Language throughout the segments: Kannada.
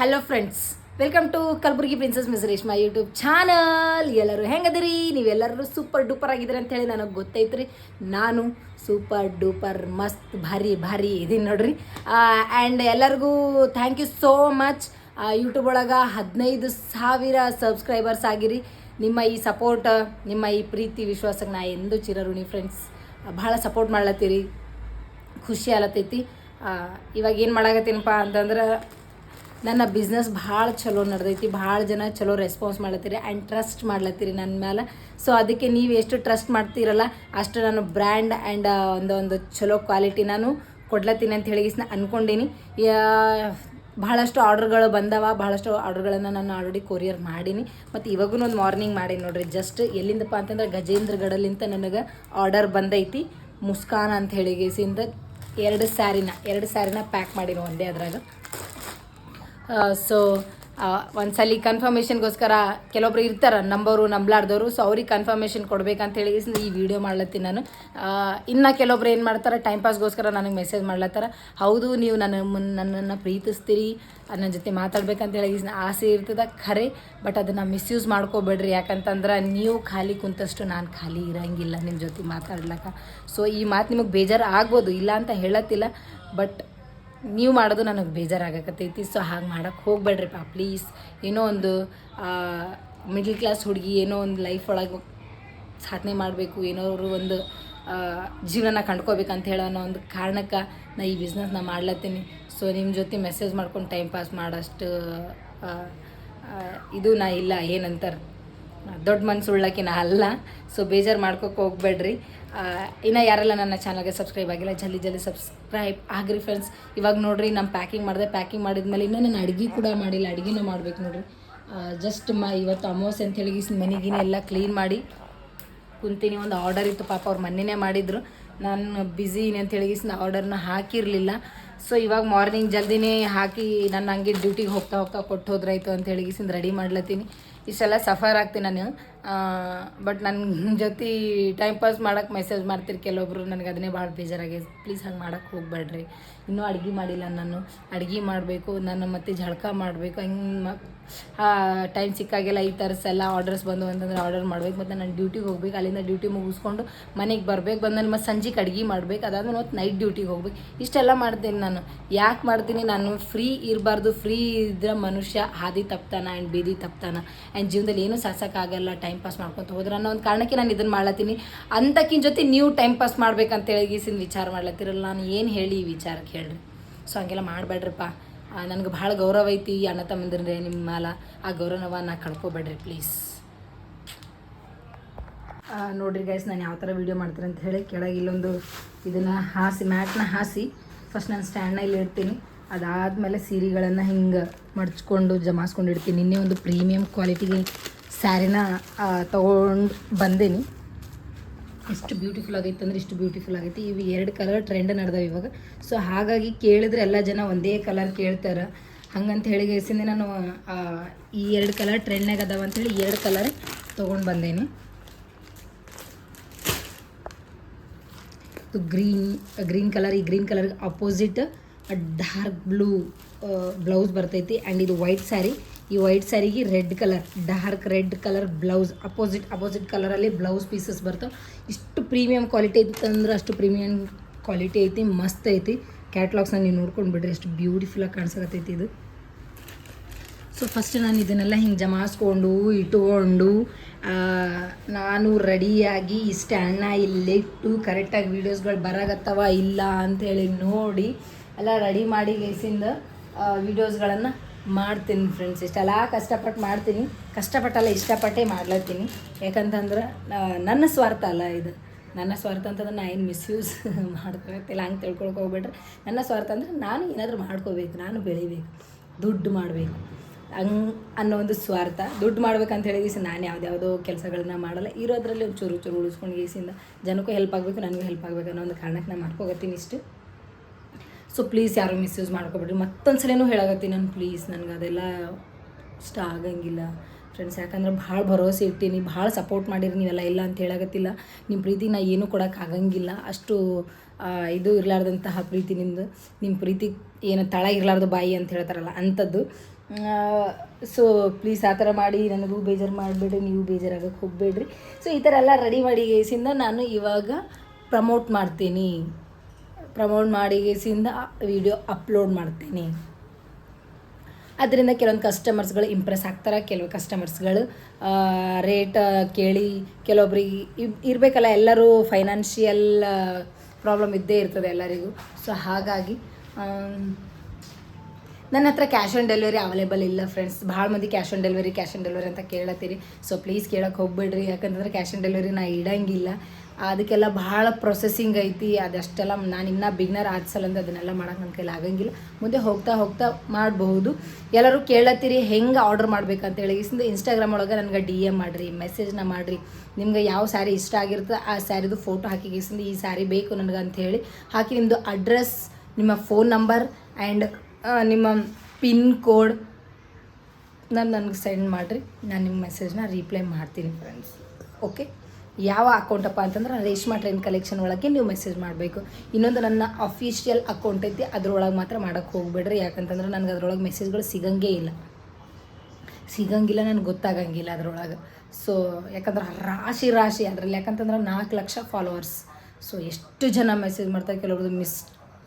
Hello friends welcome to Kalaburagi princess miss Reshma YouTube channel ಎಲ್ಲರೂ ಹೆಂಗದಿರಿ? ನೀವೆಲ್ಲರೂ ಸೂಪರ್ ಡೂಪರ್ ಆಗಿದ್ದೀರಿ ಅಂತೇಳಿ ನನಗೆ ಗೊತ್ತೈತ್ರಿ. ನಾನು ಸೂಪರ್ ಡೂಪರ್ ಮಸ್ತ್, ಭಾರಿ ಭಾರಿ ಇದೀನಿ ನೋಡ್ರಿ. ಆ್ಯಂಡ್ ಎಲ್ಲರಿಗೂ thank you so much YouTube ಒಳಗೆ ಹದಿನೈದು ಸಾವಿರ ಸಬ್ಸ್ಕ್ರೈಬರ್ಸ್ ಆಗಿರಿ. ನಿಮ್ಮ ಈ ಸಪೋರ್ಟ್ ನಿಮ್ಮ ಈ ಪ್ರೀತಿ ವಿಶ್ವಾಸಕ್ಕೆ ನಾ ಎಂದೂ ಚಿರಋಣಿ ಫ್ರೆಂಡ್ಸ್ ಭಾಳ ಸಪೋರ್ಟ್ ಮಾಡ್ಲತ್ತೀರಿ. ಖುಷಿ ಆಲತ್ತೈತಿ ಇವಾಗ ಏನು ಮಾಡಾಕತ್ತೀನಪ್ಪ ಅಂತಂದ್ರೆ ನನ್ನ ಬಿಸ್ನೆಸ್ ಭಾಳ ಚಲೋ ನಡೆದೈತಿ, ಭಾಳ ಜನ ಚಲೋ ರೆಸ್ಪಾನ್ಸ್ ಮಾಡ್ಲತ್ತೀರಿ ಆ್ಯಂಡ್ ಟ್ರಸ್ಟ್ ಮಾಡ್ಲತ್ತೀರಿ ನನ್ನ ಮೇಲೆ ಸೊ ಅದಕ್ಕೆ ನೀವು ಎಷ್ಟು ಟ್ರಸ್ಟ್ ಮಾಡ್ತೀರಲ್ಲ, ಅಷ್ಟು ನಾನು ಬ್ರ್ಯಾಂಡ್ ಆ್ಯಂಡ್ ಒಂದು ಒಂದು ಚಲೋ ಕ್ವಾಲಿಟಿ ನಾನು ಕೊಡ್ಲತ್ತೀನಿ ಅಂತ ಹೇಳಿ ನಾನು ಅನ್ಕೊಂಡೀನಿ. ಭಾಳಷ್ಟು ಆರ್ಡರ್ಗಳು ಬಂದವ, ಭಾಳಷ್ಟು ಆರ್ಡರ್ಗಳನ್ನು ನಾನು ಆಲ್ರೆಡಿ ಕೊರಿಯರ್ ಮಾಡೀನಿ. ಮತ್ತು ಇವಾಗೂ ಒಂದು ಮಾರ್ನಿಂಗ್ ಮಾಡೀನಿ ನೋಡಿರಿ ಜಸ್ಟ್ ಎಲ್ಲಿಂದಪ್ಪ ಅಂತಂದ್ರೆ ಗಜೇಂದ್ರಗಡಲಿಂತ ನನಗೆ ಆರ್ಡರ್ ಬಂದೈತಿ, ಮುಸ್ಕಾನ್ ಅಂತ ಹೇಳಿ ಎರಡು ಸ್ಯಾರಿನ ಎರಡು ಸ್ಯಾರಿನ ಪ್ಯಾಕ್ ಮಾಡೀನಿ ಒಂದೇ ಅದ್ರಾಗ. ಸೊ ಒಂದ್ಸಲಿ ಕನ್ಫರ್ಮೇಷನ್ಗೋಸ್ಕರ ಕೆಲವೊಬ್ರು ಇರ್ತಾರೆ ನಂಬರು ನಂಬ್ಲಾರ್ದವರು ಸೊ ಅವ್ರಿಗೆ ಕನ್ಫರ್ಮೇಷನ್ ಕೊಡ್ಬೇಕಂತ ಹೇಳಿ ಈ ವಿಡಿಯೋ ಮಾಡ್ಲತ್ತೀನಿ ನಾನು. ಇನ್ನು ಕೆಲವೊಬ್ರು ಏನು ಮಾಡ್ತಾರೆ ಟೈಮ್ ಪಾಸ್ಗೋಸ್ಕರ ನನಗೆ ಮೆಸೇಜ್ ಮಾಡ್ಲತ್ತಾರ. ಹೌದು, ನೀವು ನನ್ನ ನನ್ನನ್ನ ಪ್ರೀತಿಸ್ತೀರಿ ನನ್ನ ಜೊತೆ ಮಾತಾಡ್ಬೇಕಂತ ಹೇಳಿ ಆಸೆ ಇರ್ತದ, ಖರೆ ಬಟ್ ಅದನ್ನು ಮಿಸ್ಯೂಸ್ ಮಾಡ್ಕೋಬೇಡ್ರಿ. ಯಾಕಂತಂದ್ರೆ ನೀವು ಖಾಲಿ ಕುಂತಷ್ಟು ನಾನು ಖಾಲಿ ಇರಂಗಿಲ್ಲ ನಿಮ್ಮ ಜೊತೆ ಮಾತಾಡ್ಲಕ್ಕ. ಸೊ ಈ ಮಾತು ನಿಮಗೆ ಬೇಜಾರು ಆಗ್ಬೋದು, ಇಲ್ಲ ಅಂತ ಹೇಳತ್ತಿಲ್ಲ ಬಟ್ ನೀವು ಮಾಡೋದು ನನಗೆ ಬೇಜಾರಾಗಕತ್ತೈತಿ. ಸೊ ಹಾಗೆ ಮಾಡೋಕ್ಕೆ ಹೋಗ್ಬೇಡ್ರಿಪ್ಪ ಪ್ಲೀಸ್ ಏನೋ ಒಂದು ಮಿಡ್ಲ್ ಕ್ಲಾಸ್ ಹುಡುಗಿ ಏನೋ ಒಂದು ಲೈಫ್ ಒಳಗೆ ಸಾಧನೆ ಮಾಡಬೇಕು ಏನಾದ್ರು ಒಂದು ಆ, ಜೀವನ ಕಂಡ್ಕೋಬೇಕಂತ ಹೇಳೋ ಒಂದು ಕಾರಣಕ್ಕೆ ನಾ ಈ ಬಿಸ್ನೆಸ್ನ ಮಾಡ್ಲತ್ತೀನಿ. ಸೊ ನಿಮ್ಮ ಜೊತೆ ಮೆಸೇಜ್ ಮಾಡ್ಕೊಂಡು ಟೈಮ್ ಪಾಸ್ ಮಾಡೋಷ್ಟು ಇದು ನಾ ಇಲ್ಲ ಏನಂತಾರೆ? ದೊಡ್ಡ ಮನ್ಸು ಉಳ್ಳಕ್ಕೆ ಅಲ್ಲ. ಸೊ ಬೇಜಾರು ಮಾಡ್ಕೋಕೆ ಹೋಗ್ಬೇಡ್ರಿ. ಇನ್ನು ಯಾರೆಲ್ಲ ನನ್ನ ಚಾನಲ್ಗೆ ಸಬ್ಸ್ಕ್ರೈಬ್ ಆಗಿಲ್ಲ, ಜಲ್ದಿ ಜಲ್ದಿ ಸಬ್ಸ್ಕ್ರೈಬ್ ಆಗ್ರಿ ಫ್ರೆಂಡ್ಸ್ ಇವಾಗ ನೋಡಿರಿ ನಮ್ಮ ಪ್ಯಾಕಿಂಗ್ ಮಾಡಿದೆ ಪ್ಯಾಕಿಂಗ್ ಮಾಡಿದ್ಮೇಲೆ ಇನ್ನೂ ನಾನು ಅಡುಗೆ ಕೂಡ ಮಾಡಿಲ್ಲ, ಅಡುಗೆನೂ ಮಾಡ್ಬೇಕು ನೋಡಿರಿ. ಜಸ್ಟ್ ಮ, ಇವತ್ತು ಅಮೋಸ್ ಅಂತ ಹೇಳಿ ಮನೆಗಿನ ಎಲ್ಲ ಕ್ಲೀನ್ ಮಾಡಿ ಕುಂತೀನಿ. ಒಂದು ಆರ್ಡರ್ ಇತ್ತು ಪಾಪ ಅವ್ರು ಮೊನ್ನೆನೇ ಮಾಡಿದ್ರು. ನಾನು ಬ್ಯುಸಿ ಅಂತ ಹೇಳಿ ಆರ್ಡರ್ನ ಹಾಕಿರಲಿಲ್ಲ. ಸೊ ಇವಾಗ ಮಾರ್ನಿಂಗ್ ಜಲ್ದಿನೇ ಹಾಕಿ ನನ್ನ ಹಂಗೆ ಡ್ಯೂಟಿಗೆ ಹೋಗ್ತಾ ಹೋಗ್ತಾ ಕೊಟ್ಟು ಹೋದ್ರಾಯ್ತು ಅಂತ ಹೇಳಿ ರೆಡಿ ಮಾಡ್ಲತ್ತೀನಿ. ಇಷ್ಟೆಲ್ಲ ಸಫರ್ ಆಗ್ತೀನಿ ನಾನು. ಬಟ್ ನನ್ನ ಜೊತೆ ಟೈಮ್ ಪಾಸ್ ಮಾಡೋಕ್ಕೆ ಮೆಸೇಜ್ ಮಾಡ್ತೀರಿ ಕೆಲವೊಬ್ರು, ನನಗೆ ಅದನ್ನೇ ಭಾಳ ಬೇಜಾರಾಗಿದೆ ಪ್ಲೀಸ್ ಹಂಗೆ ಮಾಡೋಕ್ಕೆ ಹೋಗ್ಬೇಡ್ರಿ. ಇನ್ನೂ ಅಡುಗೆ ಮಾಡಿಲ್ಲ ನಾನು. ಅಡುಗೆ ಮಾಡಬೇಕು, ನಾನು ಮತ್ತೆ ಜಳಕ ಮಾಡಬೇಕು, ಹಂಗೆ ಟೈಮ್ ಸಿಕ್ಕಾಗೆಲ್ಲ ಈ ಎಲ್ಲ ಆರ್ಡರ್ಸ್ ಬಂದು ಅಂತಂದ್ರೆ ಆರ್ಡರ್ ಮಾಡ್ಬೇಕು, ಮತ್ತು ನಾನು ಡ್ಯೂಟಿಗೆ ಹೋಗ್ಬೇಕು, ಅಲ್ಲಿಂದ ಡ್ಯೂಟಿ ಮುಗಿಸ್ಕೊಂಡು ಮನೆಗೆ ಬರ್ಬೇಕು ಬಂದಲ್ಲಿ ಮತ್ತೆ ಸಂಜೆಗೆ ಅಡುಗೆ ಮಾಡ್ಬೇಕು, ಅದಾದ್ಮೇಲೆ ಮತ್ತೆ ನೈಟ್ ಡ್ಯೂಟಿಗೆ ಹೋಗ್ಬೇಕು. ಇಷ್ಟೆಲ್ಲ ಮಾಡ್ತೀನಿ ನಾನು. ಯಾಕೆ ಮಾಡ್ತೀನಿ? ನಾನು ಫ್ರೀ ಇರಬಾರ್ದು ಫ್ರೀ ಇದ್ರೆ ಮನುಷ್ಯ, ಹಾದಿ ತಪ್ತಾನ ಆ್ಯಂಡ್ ಬೀದಿ ತಪ್ತಾನ. ಆ್ಯಂಡ್ ಜೀವನದಲ್ಲಿ ಏನೂ ಸಾಸಕ್ಕಾಗಲ್ಲ ಟೈಮ್ ಪಾಸ್ ಮಾಡ್ಕೊತ ಹೋದ್ರೆ ಅನ್ನೋ ಒಂದು ಕಾರಣಕ್ಕೆ ನಾನು ಇದನ್ನು ಮಾಡ್ಲತ್ತೀನಿ. ಅಂತಕ್ಕಿನ ಜೊತೆ ನೀವು ಟೈಮ್ ಪಾಸ್ ಮಾಡ್ಬೇಕಂತ ಹೇಳಿ ಗೀಸಿನ ವಿಚಾರ ಮಾಡ್ಲತ್ತಿರಲ್ಲ, ನಾನು ಏನು ಹೇಳಿ ಈ ವಿಚಾರಕ್ಕೆ ಹೇಳ್ರಿ? ಸೊ ಹಂಗೆಲ್ಲ ಮಾಡಬೇಡ್ರಿಪ್ಪ. ನನಗೆ ಭಾಳ ಗೌರವ ಐತಿ ಈ ಅಣ್ಣ ತಮ್ಮಂದ್ರೆ ನಿಮ್ಮ ಮ್ಯಾಲ. ಆ ಗೌರವ ನಾ ಕಳ್ಕೊಬೇಡ್ರಿ ಪ್ಲೀಸ್ ನೋಡ್ರಿ ಗೈಸ್ ನಾನು ಯಾವ ಥರ ವೀಡಿಯೋ ಮಾಡ್ತೀನಿ ಅಂತ ಹೇಳಿ ಕೆಳಗೆ ಇಲ್ಲೊಂದು ಇದನ್ನು ಹಾಸಿ ಮ್ಯಾಟ್ನ ಹಾಸಿ ಫಸ್ಟ್ ನಾನು ಸ್ಟ್ಯಾಂಡ್ನ ಇಲ್ಲಿ ಇಡ್ತೀನಿ. ಅದಾದಮೇಲೆ ಸೀರೆಗಳನ್ನು ಹಿಂಗೆ ಮಡ್ಚ್ಕೊಂಡು ಜಮಾಸ್ಕೊಂಡು ಇಡ್ತೀನಿ ನಿನ್ನೆ ಒಂದು ಪ್ರೀಮಿಯಂ ಕ್ವಾಲಿಟಿಗೆ ಸ್ಯಾರಿನ ತೊಗೊಂಡು ಬಂದೇನಿ. ಎಷ್ಟು ಬ್ಯೂಟಿಫುಲ್ ಆಗೈತೆ ಅಂದ್ರೆ ಇಷ್ಟು ಬ್ಯೂಟಿಫುಲ್ ಆಗೈತಿ. ಇವು ಎರಡು ಕಲರ್ ಟ್ರೆಂಡ್ ನಡೆದವೆ ಇವಾಗ. ಸೊ ಹಾಗಾಗಿ ಕೇಳಿದ್ರೆ ಎಲ್ಲ ಜನ ಒಂದೇ ಕಲರ್ ಕೇಳ್ತಾರೆ. ಹಂಗಂತ ಹೇಳಿ ಗೇಸಿಂದ ನಾನು ಈ ಎರಡು ಕಲರ್ ಟ್ರೆಂಡ್ನಾಗ ಅದಾವ ಅಂತೇಳಿ ಎರಡು ಕಲರ್ ತೊಗೊಂಡು ಬಂದೇನಿ. ಇದು ಗ್ರೀನ್ ಗ್ರೀನ್ ಕಲರ್ ಈ ಗ್ರೀನ್ ಕಲರ್ಗೆ ಅಪೋಸಿಟ್ ಡಾರ್ಕ್ ಬ್ಲೂ ಬ್ಲೌಸ್ ಬರ್ತೈತಿ. ಆ್ಯಂಡ್ ಇದು ವೈಟ್ ಸ್ಯಾರಿ ಈ white ಸ್ಯಾರಿಗೆ red colour, dark red colour blouse, opposite opposite ಕಲರಲ್ಲಿ ಬ್ಲೌಸ್ ಪೀಸಸ್ ಬರ್ತಾವೆ. ಇಷ್ಟು ಪ್ರೀಮಿಯಂ ಕ್ವಾಲಿಟಿ ಐತಿ ಅಂದ್ರೆ ಅಷ್ಟು ಪ್ರೀಮಿಯಂ ಕ್ವಾಲಿಟಿ ಐತಿ, ಮಸ್ತ್ ಐತಿ. ಕ್ಯಾಟ್ಲಾಗ್ಸ್ನ ನೀವು ನೋಡ್ಕೊಂಡು ಬಿಡ್ರಿ ಎಷ್ಟು ಬ್ಯೂಟಿಫುಲ್ಲಾಗಿ ಕಾಣಿಸಕತ್ತೈತಿ ಇದು. ಸೊ ಫಸ್ಟ್ ನಾನು ಇದನ್ನೆಲ್ಲ ಹಿಂಗೆ ಜಮಾಸ್ಕೊಂಡು, ಇಟ್ಕೊಂಡು ನಾನು ರೆಡಿಯಾಗಿ ಈ ಸ್ಟ್ಯಾಂಡ್ನ ಇಲ್ಲಿಟ್ಟು ಕರೆಕ್ಟಾಗಿ ವೀಡಿಯೋಸ್ಗಳು ಬರಾಗತ್ತವ ಇಲ್ಲ ಅಂಥೇಳಿ ನೋಡಿ, ಎಲ್ಲ ರೆಡಿ ಮಾಡಿ ಗೈಸಿಂದ ವೀಡಿಯೋಸ್ಗಳನ್ನು ಮಾಡ್ತೀನಿ ಫ್ರೆಂಡ್ಸ್ ಇಷ್ಟೆಲ್ಲ ಕಷ್ಟಪಟ್ಟು ಮಾಡ್ತೀನಿ. ಕಷ್ಟಪಟ್ಟಲ್ಲ, ಇಷ್ಟಪಟ್ಟೇ ಮಾಡ್ಲತ್ತೀನಿ. ಯಾಕಂತಂದ್ರೆ ನನ್ನ ಸ್ವಾರ್ಥ ಅಲ್ಲ ಇದು. ನನ್ನ ಸ್ವಾರ್ಥ ಅಂತಂದ್ರೆ ನಾ ಏನು ಮಿಸ್ಯೂಸ್ ಮಾಡ್ಕೊಳತ್ತಿಲ್ಲ ಹಂಗೆ ತಿಳ್ಕೊಳಕ್ಕೆ ಹೋಗ್ಬೇಡ್ರಿ. ನನ್ನ ಸ್ವಾರ್ಥ ಅಂದರೆ ನಾನು ಏನಾದರೂ ಮಾಡ್ಕೋಬೇಕು, ನಾನು ಬೆಳಿಬೇಕು, ದುಡ್ಡು ಮಾಡಬೇಕು. ಹಂಗ್ ಅನ್ನೋ ಒಂದು ಸ್ವಾರ್ಥ. ದುಡ್ಡು ಮಾಡ್ಬೇಕಂತ ಹೇಳಿ ಗೀಸಿ ನಾನು ಯಾವುದ್ಯಾವುದೋ ಕೆಲಸಗಳನ್ನ ಮಾಡಲ್ಲ. ಇರೋದ್ರಲ್ಲಿ ಚೂರು ಚೂರು ಉಳಿಸ್ಕೊಂಡು ಗೀಸಿಂದ ಜನಕ್ಕೂ ಹೆಲ್ಪ್ ಆಗಬೇಕು, ನನಗೂ ಹೆಲ್ಪ್ ಆಗಬೇಕು ಅನ್ನೋ ಒಂದು ಕಾರಣಕ್ಕೆ ನಾನು ಮಾಡ್ಕೋಗತ್ತೀನಿ ಇಷ್ಟು. ಸೊ ಪ್ಲೀಸ್ ಯಾರು ಮಿಸ್ಯೂಸ್ ಮಾಡ್ಕೊಬೇಡ್ರಿ. ಮತ್ತೊಂದು ಸಲನೂ ಹೇಳಾಗತ್ತೀನಿ ನಾನು ಪ್ಲೀಸ್ ನನಗೆ ಅದೆಲ್ಲ ಇಷ್ಟ ಆಗಂಗಿಲ್ಲ. ಫ್ರೆಂಡ್ಸ್ ಯಾಕಂದ್ರೆ ಭಾಳ ಭರವಸೆ ಇಟ್ಟೀನಿ, ಭಾಳ ಸಪೋರ್ಟ್ ಮಾಡಿರಿ ನೀವೆಲ್ಲ, ಇಲ್ಲ ಅಂತ ಹೇಳಾಗತ್ತಿಲ್ಲ ನಿಮ್ಮ ಪ್ರೀತಿ ನಾ ಏನೂ ಆಗಂಗಿಲ್ಲ. ಅಷ್ಟು ಇದು ಇರಲಾರ್ದಂತಹ ಪ್ರೀತಿ ನಿಮ್ಮದು ನಿಮ್ಮ ಪ್ರೀತಿ ಏನು ತಳ ಇರಲಾರ್ದು ಬಾಯಿ ಅಂತ ಹೇಳ್ತಾರಲ್ಲ ಅಂಥದ್ದು. ಸೊ ಪ್ಲೀಸ್ ಆ ಥರ ಮಾಡಿ, ನನಗೂ ಬೇಜಾರು ಮಾಡಿಬಿಡ್ರಿ, ನೀವು ಬೇಜಾರಾಗಕ್ಕೆ ಹೋಗಬೇಡ್ರಿ. ಸೊ ಈ ಥರ ಎಲ್ಲ ರೆಡಿ ಮಾಡಿ ಗೇಸಿಂದ ನಾನು ಇವಾಗ ಪ್ರಮೋಟ್ ಮಾಡ್ತೀನಿ. ಪ್ರಮೋಟ್ ಮಾಡಿ ಗೇಸಿಂದ ವಿಡಿಯೋ ಅಪ್ಲೋಡ್ ಮಾಡ್ತೀನಿ. ಅದರಿಂದ ಕೆಲವೊಂದು ಕಸ್ಟಮರ್ಸ್ಗಳು ಇಂಪ್ರೆಸ್ ಆಗ್ತಾರೆ, ಕೆಲವು ಕಸ್ಟಮರ್ಸ್ಗಳು ರೇಟ್ ಕೇಳಿ ಕೆಲವೊಬ್ರಿಗೆ ಇರಬೇಕಲ್ಲ, ಎಲ್ಲರೂ ಫೈನಾನ್ಷಿಯಲ್ ಪ್ರಾಬ್ಲಮ್ ಇದ್ದೇ ಇರ್ತದೆ ಎಲ್ಲರಿಗೂ. ಸೊ ಹಾಗಾಗಿ ನನ್ನ ಹತ್ರ ಕ್ಯಾಶ್ ಆನ್ ಡೆಲಿವರಿ ಅವೈಲೇಬಲ್ ಇಲ್ಲ ಫ್ರೆಂಡ್ಸ್ ಭಾಳ ಮಂದಿ cash on delivery cash on delivery ಅಂತ ಕೇಳತ್ತೀರಿ. ಸೊ ಪ್ಲೀಸ್ ಕೇಳಕ್ಕೆ ಹೋಗ್ಬೇಡ್ರಿ. ಯಾಕಂತಂದ್ರೆ ಕ್ಯಾಶ್ ಆನ್ ಡೆಲಿವರಿ ನಾ ಇಡಂಗಿಲ್ಲ. ಅದಕ್ಕೆಲ್ಲ ಭಾಳ ಪ್ರೊಸೆಸಿಂಗ್ ಐತಿ, ಅದಷ್ಟೆಲ್ಲ ನಾನು ಇನ್ನೂ ಬಿಗ್ನರ್ ಆದ್ಸಲಂದ ಅದನ್ನೆಲ್ಲ ಮಾಡೋಕೆ ನನ್ನ ಕೈಲಿ ಆಗಂಗಿಲ್ಲ. ಮುಂದೆ ಹೋಗ್ತಾ ಹೋಗ್ತಾ ಮಾಡಬಹುದು. ಎಲ್ಲರೂ ಕೇಳತ್ತೀರಿ, ಹೆಂಗೆ ಆರ್ಡರ್ ಮಾಡ್ಬೇಕಂತ ಹೇಳಿ ಇನ್ಸ್ಟಾಗ್ರಾಮ್ ಒಳಗೆ ನನಗೆ ಡಿ ಎಂ ಮಾಡಿರಿ ಮೆಸೇಜ್ನ ಮಾಡಿರಿ. ನಿಮ್ಗೆ ಯಾವ ಸ್ಯಾರಿ ಇಷ್ಟ ಆಗಿರ್ತದೆ, ಆ ಸ್ಯಾರಿದು ಫೋಟೋ ಹಾಕಿ ಗೀಸಿಂದ ಈ ಸ್ಯಾರಿ ಬೇಕು ನನಗೆ ಅಂತ ಹೇಳಿ ಹಾಕಿ ನಿಮ್ಮದು ಅಡ್ರೆಸ್ ನಿಮ್ಮ ಫೋನ್ ನಂಬರ್ ಆ್ಯಂಡ್ ನಿಮ್ಮ ಪಿನ್ ಕೋಡ್ ನಾನು ನನಗೆ ಸೆಂಡ್ ಮಾಡಿರಿ. ನಾನು ನಿಮ್ಮ ಮೆಸೇಜ್ನ ರಿಪ್ಲೈ ಮಾಡ್ತೀನಿ ಫ್ರೆಂಡ್ಸ್ ಓಕೆ ಯಾವ ಅಕೌಂಟಪ್ಪ ಅಂತಂದ್ರೆ ರೇಷ್ಮಾ ಟ್ರೈನ್ ಕಲೆಕ್ಷನ್ ಒಳಗೆ ನೀವು ಮೆಸೇಜ್ ಮಾಡಬೇಕು. ಇನ್ನೊಂದು ನನ್ನ ಅಫಿಷಿಯಲ್ ಅಕೌಂಟ್ ಐತಿ, ಅದ್ರೊಳಗೆ ಮಾತ್ರ ಮಾಡೋಕ್ಕೆ ಹೋಗ್ಬೇಡ್ರಿ. ಯಾಕಂತಂದ್ರೆ ನನಗೆ ಅದ್ರೊಳಗೆ ಮೆಸೇಜ್ಗಳು ಸಿಗಂಗೇ ಇಲ್ಲ. ಸಿಗಂಗಿಲ್ಲ, ನನಗೆ ಗೊತ್ತಾಗಂಗಿಲ್ಲ ಅದ್ರೊಳಗೆ. ಸೊ ಯಾಕಂದ್ರೆ ರಾಶಿ ರಾಶಿ ಅದರಲ್ಲಿ. ಯಾಕಂತಂದ್ರೆ ನಾಲ್ಕು ಲಕ್ಷ ಫಾಲೋವರ್ಸ್ ಸೊ ಎಷ್ಟು ಜನ ಮೆಸೇಜ್ ಮಾಡ್ತಾರೆ ಕೆಲವ್ರದ್ದು ಮಿಸ್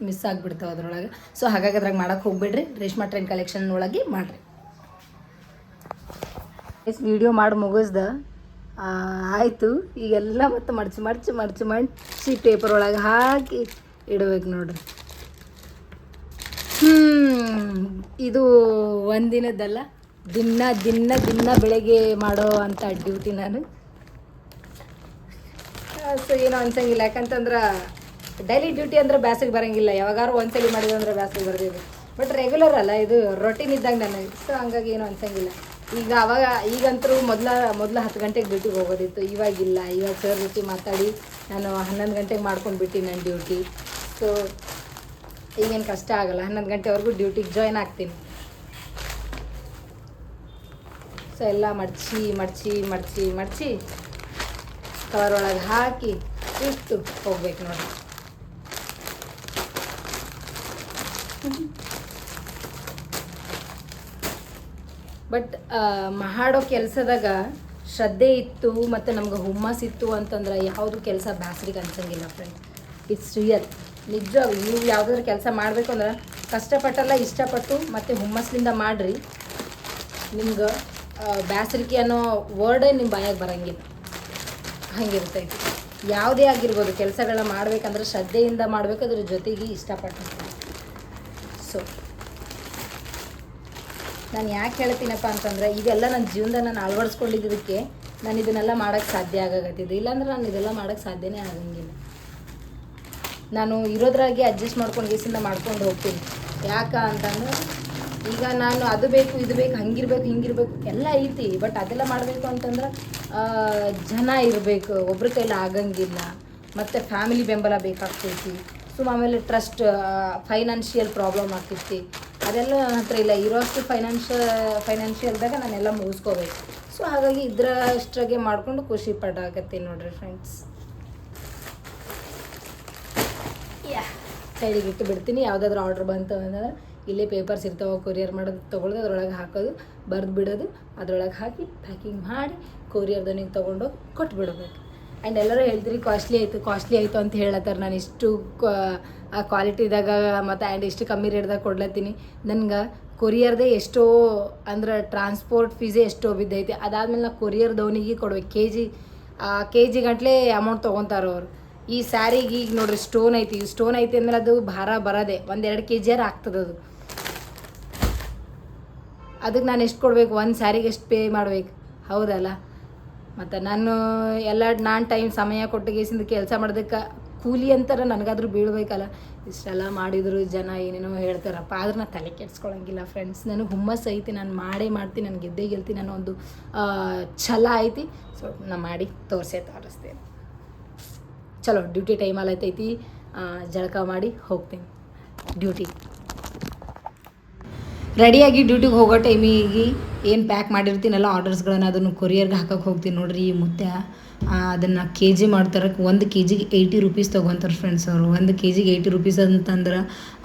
ಮಿಸ್ ಆಗಿಬಿಡ್ತಾವೆ ಅದರೊಳಗೆ. ಸೊ ಹಾಗಾಗಿ ಅದ್ರಾಗ ಮಾಡೋಕ್ಕೆ ಹೋಗ್ಬೇಡ್ರಿ. ರೇಷ್ಮಾ ಟ್ರೈನ್ ಕಲೆಕ್ಷನ್ ಒಳಗೆ ಮಾಡಿರಿ. ವಿಡಿಯೋ ಮಾಡಿ ಮುಗಿಸ್ದ. ಆಯಿತು. ಈಗೆಲ್ಲ ಮತ್ತೆ ಮಡ್ಚಿ ಮಡ್ಚಿ ಮಡ್ಚಿ ಮಡ್ಚಿ ಪೇಪರ್ ಒಳಗೆ ಹಾಕಿ ಇಡಬೇಕು ನೋಡ್ರಿ. ಹ್ಞೂ ಇದು ಒಂದಿನದ್ದಲ್ಲ, ದಿನ ದಿನ ದಿನ ಬೆಳಗ್ಗೆ ಮಾಡೋ ಅಂಥ ಡ್ಯೂಟಿ ನಾನು. ಸೊ ಏನೋ ಅನ್ಸಂಗಿಲ್ಲ, ಯಾಕಂತಂದ್ರೆ ಡೈಲಿ ಡ್ಯೂಟಿ ಅಂದ್ರೆ ಬ್ಯಾಸಿಗೆ ಬರೋಂಗಿಲ್ಲ. ಯಾವಾಗಾರು ಒಂದ್ಸಲಿ ಮಾಡಿದ್ರೆ ಬ್ಯಾಸಿಗೆ ಬರ್ದಿದ್ದು. ಬಟ್ ರೆಗ್ಯುಲರ್ ಅಲ್ಲ, ಇದು ರೊಟೀನ್ ಇದ್ದಂಗೆ ನನಗೆ. ಸೊ ಹಂಗಾಗಿ ಏನೂ ಅನ್ಸಂಗಿಲ್ಲ. ಈಗ ಅವಾಗ ಈಗಂತರೂ ಮೊದಲ ಮೊದಲ ಹತ್ತು ಗಂಟೆಗೆ ಡ್ಯೂಟಿಗೆ ಹೋಗೋದಿತ್ತು. ಇವಾಗಿಲ್ಲ. ಇವಾಗ ಸರ್ ಜೊತೆ ಮಾತಾಡಿ ನಾನು ಹನ್ನೊಂದು ಗಂಟೆಗೆ ಮಾಡ್ಕೊಂಡು ಬಿಟ್ಟು ನನ್ನ ಡ್ಯೂಟಿ ಸೊ ಈಗೇನು ಕಷ್ಟ ಆಗಲ್ಲ. ಹನ್ನೊಂದು ಗಂಟೆವರೆಗೂ ಡ್ಯೂಟಿಗೆ ಜಾಯ್ನ್ ಆಗ್ತೀನಿ. ಸೊ ಎಲ್ಲ ಮಡಚಿ ಮಡಚಿ ಮಡಚಿ ಮಡಚಿ ಕವರ್ ಒಳಗೆ ಹಾಕಿ ಇಟ್ಟು ಹೋಗ್ಬೇಕು ನೋಡಿ. ಬಟ್ ಮಾಡೋ ಕೆಲಸದಾಗ ಶ್ರದ್ಧೆ ಇತ್ತು ಮತ್ತು ನಮ್ಗೆ ಹುಮ್ಮಸ್ ಇತ್ತು ಅಂತಂದ್ರೆ ಯಾವುದು ಕೆಲಸ ಬ್ಯಾಸರಿಗೆ ಅನ್ಸಂಗಿಲ್ಲ ಫ್ರೆಂಡ್ ಇಟ್ಸ್ ರಿಯಲ್ ನಿಜ ನೀವು ಯಾವುದಾದ್ರು ಕೆಲಸ ಮಾಡಬೇಕು ಅಂದ್ರೆ ಕಷ್ಟಪಟ್ಟಲ್ಲ, ಇಷ್ಟಪಟ್ಟು ಮತ್ತು ಹುಮ್ಮಸ್ಸಿಂದ ಮಾಡಿರಿ. ನಿಮ್ಗೆ ಬ್ಯಾಸರಿಕೆ ಅನ್ನೋ ವರ್ಡೇ ನಿಮ್ಮ ಬಾಯಾಗ ಬರೋಂಗಿಲ್ಲ. ಹಾಗಿರುತ್ತೆ ಯಾವುದೇ ಆಗಿರ್ಬೋದು ಕೆಲಸಗಳನ್ನ ಮಾಡಬೇಕಂದ್ರೆ ಶ್ರದ್ಧೆಯಿಂದ ಮಾಡಬೇಕು, ಅದ್ರ ಜೊತೆಗೆ ಇಷ್ಟಪಟ್ಟು ಸೊ ನಾನು ಯಾಕೆ ಹೇಳ್ತೀನಪ್ಪ ಅಂತಂದ್ರೆ, ಇದೆಲ್ಲ ನನ್ನ ಜೀವನದ ನಾನು ಅಳವಡಿಸ್ಕೊಂಡಿದ್ದಕ್ಕೆ ನಾನು ಇದನ್ನೆಲ್ಲ ಮಾಡೋಕ್ಕೆ ಸಾಧ್ಯ ಆಗಾಗತ್ತಿದ್ದು ಇಲ್ಲಾಂದ್ರೆ ನಾನು ಇದೆಲ್ಲ ಮಾಡೋಕ್ಕೆ ಸಾಧ್ಯನೇ ಆಗಂಗಿಲ್ಲ. ನಾನು ಇರೋದ್ರಾಗೆ ಅಡ್ಜಸ್ಟ್ ಮಾಡ್ಕೊಂಡು ಗೀಸಿಂದ ಮಾಡ್ಕೊಂಡು ಹೋಗ್ತೀನಿ. ಯಾಕ ಅಂತಂದ್ರೆ, ಈಗ ನಾನು ಅದು ಬೇಕು, ಇದು ಬೇಕು, ಹಂಗಿರ್ಬೇಕು, ಹಿಂಗಿರ್ಬೇಕು, ಎಲ್ಲ ಐತಿ. ಬಟ್ ಅದೆಲ್ಲ ಮಾಡಬೇಕು ಅಂತಂದ್ರೆ ಜನ ಇರಬೇಕು. ಒಬ್ರ ಕೈಲಿ ಆಗಂಗಿಲ್ಲ. ಮತ್ತು ಫ್ಯಾಮಿಲಿ ಬೆಂಬಲ ಬೇಕಾಗ್ತೈತಿ. ಸುಮ್ಮ ಆಮೇಲೆ ಟ್ರಸ್ಟ್ ಫೈನಾನ್ಷಿಯಲ್ ಪ್ರಾಬ್ಲಮ್ ಆಗ್ತೈತಿ. ಅದೆಲ್ಲ ನನ್ನ ಹತ್ರ ಇಲ್ಲ ಇರೋಷ್ಟು ಫೈನಾನ್ಷಿಯಲ್ ಫೈನಾನ್ಷಿಯಲ್ದಾಗ ನಾನೆಲ್ಲ ಮುಗಿಸ್ಕೋಬೇಕು. ಸೊ ಹಾಗಾಗಿ ಇದ್ರಷ್ಟಾಗೆ ಮಾಡಿಕೊಂಡು ಖುಷಿ ಪಡಾಕತ್ತೀನಿ ನೋಡ್ರಿ ಫ್ರೆಂಡ್ಸ್ ಯಾ ಸೈಡಿಗೆ ಇಟ್ಟು ಬಿಡ್ತೀನಿ. ಯಾವುದಾದ್ರು ಆರ್ಡ್ರ್ ಬಂತು ಅಂದ್ರೆ ಇಲ್ಲೇ ಪೇಪರ್ಸ್ ಇರ್ತಾವೆ ಕೊರಿಯರ್ ಮಾಡೋದು ತೊಗೊಳ್ದು ಅದ್ರೊಳಗೆ ಹಾಕೋದು ಬರೆದು ಬಿಡೋದು ಅದ್ರೊಳಗೆ ಹಾಕಿ ಪ್ಯಾಕಿಂಗ್ ಮಾಡಿ ಕೊರಿಯರ್ದನಿಗೆ ತೊಗೊಂಡೋಗಿ ಕೊಟ್ಟು ಬಿಡಬೇಕು ಆ್ಯಂಡ್ ಎಲ್ಲರೂ ಹೇಳ್ತೀರಿ ಕಾಸ್ಟ್ಲಿ ಆಯಿತು ಕಾಸ್ಟ್ಲಿ ಆಯಿತು ಅಂತ ಹೇಳತ್ತಾರೆ. ನಾನು ಇಷ್ಟು, ಆ ಕ್ವಾಲಿಟಿದಾಗ ಮತ್ತು ಆ್ಯಂಡ್ ಇಷ್ಟು ಕಮ್ಮಿ ರೇಟ್ದಾಗ ಕೊಡ್ಲತ್ತೀನಿ. ನನ್ಗೆ ಕೊರಿಯರ್ದೇ ಎಷ್ಟೋ, ಅಂದ್ರೆ ಟ್ರಾನ್ಸ್ಪೋರ್ಟ್ ಫೀಸೇ ಎಷ್ಟೋ ಬಿದ್ದೈತಿ. ಅದಾದ್ಮೇಲೆ ನಾ ಕೊರಿಯರ್ದವನಿಗೆ ಕೊಡ್ಬೇಕು. ಕೆ ಜಿ ಕೆ ಜಿ ಗಂಟ್ಲೆ ಅಮೌಂಟ್ ತೊಗೊತಾರೆ ಅವರು. ಈ ಸ್ಯಾರಿಗೆ ಈಗ ನೋಡ್ರಿ ಸ್ಟೋನ್ ಐತಿ. ಸ್ಟೋನ್ ಐತಿ ಅಂದ್ರೆ ಅದು ಭಾರ ಬರೋದೆ. ಒಂದೆರಡು ಕೆ ಜಿಯಾರು ಆಗ್ತದೆ ಅದು. ಅದಕ್ಕೆ ನಾನು ಎಷ್ಟು ಕೊಡ್ಬೇಕು? ಒಂದು ಸ್ಯಾರಿಗೆ ಎಷ್ಟು ಪೇ ಮಾಡ್ಬೇಕು? ಹೌದಲ್ಲ? ಮತ್ತು ನಾನು ಎಲ್ಲ ನಾನು ಟೈಮ್ ಸಮಯ ಕೊಟ್ಟಿಗೆಸಿಂದ ಕೆಲಸ ಮಾಡೋದಕ್ಕೆ ಕೂಲಿ ಅಂತಾರೆ ನನಗಾದ್ರೂ ಬೀಳ್ಬೇಕಲ್ಲ. ಇಷ್ಟೆಲ್ಲ ಮಾಡಿದ್ರು ಜನ ಏನೇನೋ ಹೇಳ್ತಾರಪ್ಪ, ಆದ್ರೆ ನಾನು ತಲೆ ಕೆಡ್ಸ್ಕೊಳಂಗಿಲ್ಲ ಫ್ರೆಂಡ್ಸ್ ನನಗೆ ಹುಮ್ಮಸ್ ಐತಿ, ನಾನು ಮಾಡೇ ಮಾಡ್ತೀನಿ, ನಾನು ಗೆದ್ದೇ ಗೆಲ್ತೀನಿ ನಾನು ಒಂದು ಛಲ ಐತಿ. ಸೊ ನಾನು ಮಾಡಿ ತೋರಿಸೇ, ತೋರಿಸ್ತೇನೆ. ಚಲೋ ಡ್ಯೂಟಿ ಟೈಮಲ್ಲಿ ಐತೈತಿ ಜಳಕ ಮಾಡಿ ಹೋಗ್ತೀನಿ. ಡ್ಯೂಟಿ ರೆಡಿಯಾಗಿ ಡ್ಯೂಟಿಗೆ ಹೋಗೋ ಟೈಮಿಗೆ ಏನು ಪ್ಯಾಕ್ ಮಾಡಿರ್ತೀನಲ್ಲ ಆರ್ಡರ್ಸ್ಗಳನ್ನು ಅದನ್ನು ಕೊರಿಯರ್ಗೆ ಹಾಕಕ್ಕೆ ಹೋಗ್ತೀನಿ ನೋಡಿರಿ ಈ ಮುತ್ತೆ ಅದನ್ನು ಕೆ ಜಿ ಮಾಡ್ತಾರೆ ಒಂದು ಕೆ ಜಿಗೆ ಏಯ್ಟಿ ರುಪೀಸ್ ತೊಗೊತಾರೆ ಫ್ರೆಂಡ್ಸ್ ಅವರು. ಒಂದು ಕೆ ಜಿಗೆ ಏಯ್ಟಿ ರುಪೀಸ್ ಅಂತಂದ್ರೆ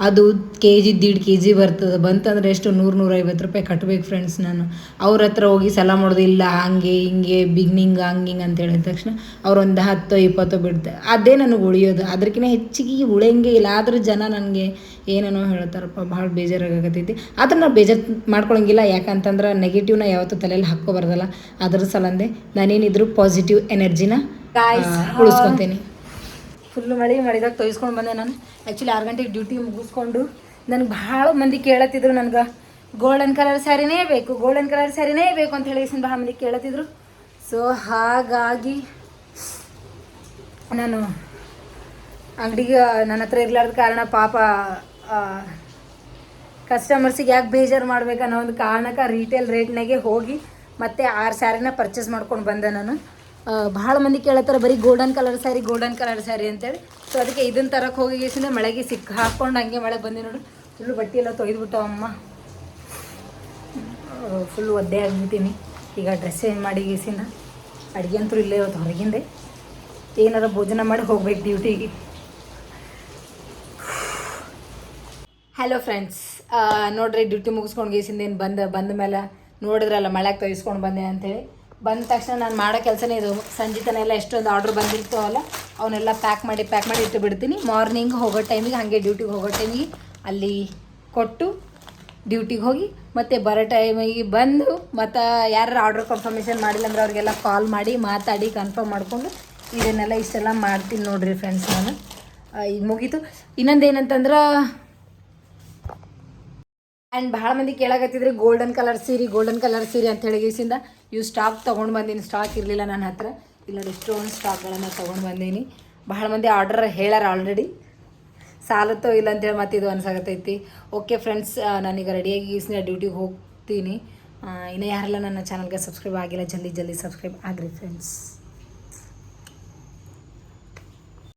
ಅದು ಕೆ ಜಿ ದೀಡ್ ಕೆ ಜಿ ಬರ್ತದೆ. ಬಂತಂದ್ರೆ ಎಷ್ಟು? ನೂರು, ನೂರೈವತ್ತು ರೂಪಾಯಿ ಕಟ್ಬೇಕು ಫ್ರೆಂಡ್ಸ್ ನಾನು. ಅವ್ರ ಹತ್ರ ಹೋಗಿ ಸಲ ಮಾಡೋದು ಇಲ್ಲ, ಹಂಗೆ ಹಿಂಗೆ ಬಿಗ್ನಿಂಗ್ ಹಂಗೆ ಹಿಂಗೆ ಅಂತ ಹೇಳಿದ ತಕ್ಷಣ ಅವ್ರು ಒಂದು ಹತ್ತು, ಇಪ್ಪತ್ತು ಬಿಡ್ತಾರೆ ಅದೇ ನನಗೆ ಉಳಿಯೋದು. ಅದಕ್ಕಿಂತ ಹೆಚ್ಚಿಗೆ ಉಳಿಯಂಗೆ ಇಲ್ಲ. ಆದರೂ ಜನ ನನಗೆ ಏನೇನೋ ಹೇಳ್ತಾರಪ್ಪ ಭಾಳ ಬೇಜಾರಾಗತೈತಿ ಆದ್ರೆ ನಾವು ಬೇಜಾರು ಮಾಡ್ಕೊಳಂಗಿಲ್ಲ. ಯಾಕಂತಂದ್ರೆ ನೆಗೆಟಿವ್ನ ಯಾವತ್ತೂ ತಲೆಯಲ್ಲಿ ಹಾಕ್ಕೋಬಾರ್ದಲ್ಲ. ಅದ್ರ ಸಲಂದೆ ನಾನೇನಿದ್ರು ಪಾಸಿಟಿವ್ ಎನರ್ಜಿನ ಉಳಿಸ್ಕೊತೀನಿ. ಫುಲ್ ಮಳೆ ಮಳೆದಾಗ ತೊಯ್ಸ್ಕೊಂಡು ಬಂದೆ ನಾನು. ಆ್ಯಕ್ಚುಲಿ ಆರು ಗಂಟೆಗೆ ಡ್ಯೂಟಿ ಮುಗಿಸ್ಕೊಂಡು ನನಗೆ ಭಾಳ ಮಂದಿ ಕೇಳತ್ತಿದ್ರು ನನಗೆ. ಗೋಲ್ಡನ್ ಕಲರ್ ಸ್ಯಾರಿನೇ ಬೇಕು ಗೋಲ್ಡನ್ ಕಲರ್ ಸ್ಯಾರಿನೇ ಬೇಕು ಅಂತ ಹೇಳಿ ಭಾಳ ಮಂದಿ ಕೇಳತ್ತಿದ್ರು. ಸೊ ಹಾಗಾಗಿ ನಾನು ಅಂಗಡಿಗೆ ನನ್ನ ಹತ್ರ ಇರ್ಲಾರ್ದ ಕಾರಣ ಪಾಪ ಕಸ್ಟಮರ್ಸಿಗೆ ಯಾಕೆ ಬೇಜಾರು ಮಾಡ್ಬೇಕು ಅನ್ನೋ ಒಂದು ಕಾರಣಕ್ಕೆ ರಿಟೇಲ್ ರೇಟ್ನಾಗೆ ಹೋಗಿ ಮತ್ತೆ ಆರು ಸ್ಯಾರಿನ ಪರ್ಚೇಸ್ ಮಾಡ್ಕೊಂಡು ಬಂದೆ ನಾನು. ಭಾಳ ಮಂದಿ ಕೇಳತ್ತಾರೆ ಬರೀ golden colour sari golden colour sari ಅಂತೇಳಿ. ಸೊ ಅದಕ್ಕೆ ಇದನ್ನ ತರಕ್ಕೆ ಹೋಗಿ ಗೇಸಿಂದ ಮಳೆಗೆ ಸಿಕ್ಕ ಹಾಕ್ಕೊಂಡು ಹಂಗೆ ಮಳೆ ಬಂದೆ ನೋಡಿ. ಫುಲ್ಲು ಬಟ್ಟೆ ಎಲ್ಲ ತೊಯ್ದುಬಿಟ್ಟು ಅಮ್ಮ. ಫುಲ್ ಒದ್ದೆ ಆಗಿಬಿಟ್ಟಿನಿ. ಈಗ ಡ್ರೆಸ್ ಏನು ಮಾಡಿ ಗೀಸಿನ ಅಡುಗೆ ಅಂತೂ ಇಲ್ಲೇ ಇವತ್ತು ಹೊರಗಿಂದೆ. ಏನಾರ ಭೋಜನ ಮಾಡಿ ಹೋಗ್ಬೇಕು ಡ್ಯೂಟಿಗೆ ಹಲೋ ಫ್ರೆಂಡ್ಸ್ ನೋಡ್ರಿ, ಡ್ಯೂಟಿ ಮುಗಿಸ್ಕೊಂಡು ಗೇಸಿಂದ ಏನು ಬಂದ ಬಂದ ಮೇಲೆ ನೋಡಿದ್ರಲ್ಲ ಮಳೆಗೆ ತೊಯಿಸ್ಕೊಂಡು ಬಂದೆ ಅಂತೇಳಿ. ಬಂದ ತಕ್ಷಣ ನಾನು ಮಾಡೋ ಕೆಲಸನೇ ಇದು. ಸಂಜೆ ತನ ಎಲ್ಲ ಎಷ್ಟೊಂದು ಆರ್ಡ್ರ್ ಬಂದಿರ್ತಾವಲ್ಲ ಅವನ್ನೆಲ್ಲ ಪ್ಯಾಕ್ ಮಾಡಿ ಪ್ಯಾಕ್ ಮಾಡಿ ಇಟ್ಟು ಬಿಡ್ತೀನಿ. ಮಾರ್ನಿಂಗ್ ಹೋಗೋ ಟೈಮಿಗೆ ಹಾಗೆ ಡ್ಯೂಟಿಗೆ ಹೋಗೋ ಟೈಮಿಗೆ ಅಲ್ಲಿ ಕೊಟ್ಟು ಡ್ಯೂಟಿಗೆ ಹೋಗಿ, ಮತ್ತು ಬರೋ ಟೈಮಿಗೆ ಬಂದು, ಮತ್ತು ಯಾರು ಆರ್ಡ್ರ್ ಕನ್ಫರ್ಮೇಷನ್ ಮಾಡಿಲ್ಲ ಅಂದ್ರೆ ಅವ್ರಿಗೆಲ್ಲ ಕಾಲ್ ಮಾಡಿ, ಮಾತಾಡಿ ಕನ್ಫರ್ಮ್ ಮಾಡಿಕೊಂಡು ಇದನ್ನೆಲ್ಲ ಇಷ್ಟೆಲ್ಲ ಮಾಡ್ತೀನಿ ನೋಡಿರಿ ಫ್ರೆಂಡ್ಸ್ ನಾನು. ಈಗ ಮುಗೀತು. ಇನ್ನೊಂದು ಏನಂತಂದ್ರೆ ಆ್ಯಂಡ್ ಭಾಳ ಮಂದಿ ಕೇಳಾಗತ್ತಿದ್ರೆ ಗೋಲ್ಡನ್ ಕಲರ್ ಸೀರೆ ಗೋಲ್ಡನ್ ಕಲರ್ ಸೀರೆ ಅಂತ ಹೇಳಿ ಗೀಸಿಂದ ಇವು ಸ್ಟಾಕ್ ತೊಗೊಂಡು ಬಂದೀನಿ. ಸ್ಟಾಕ್ ಇರಲಿಲ್ಲ ನನ್ನ ಹತ್ರ. ಇಲ್ಲ ಎಷ್ಟೊಂದು ಸ್ಟಾಕ್ಗಳನ್ನು ತೊಗೊಂಡು ಬಂದೀನಿ. ಭಾಳ ಮಂದಿ ಆರ್ಡರ್ ಹೇಳಾರ ಆಲ್ರೆಡಿ ಸಾಲತ್ತೋ ಇಲ್ಲ ಅಂತೇಳಿ ಮತ್ತೆ ಇದು ಅನ್ಸಾಗತ್ತೈತಿ ಓಕೆ ಫ್ರೆಂಡ್ಸ್ ನಾನೀಗ ರೆಡಿಯಾಗಿ ಈಸಿನ ಡ್ಯೂಟಿಗೆ ಹೋಗ್ತೀನಿ. ಇನ್ನೂ ಯಾರೆಲ್ಲ ನನ್ನ ಚಾನಲ್ಗೆ ಸಬ್ಸ್ಕ್ರೈಬ್ ಆಗಿಲ್ಲ, ಜಲ್ದಿ ಜಲ್ದಿ ಸಬ್ಸ್ಕ್ರೈಬ್ ಆಗ್ರಿ ಫ್ರೆಂಡ್ಸ್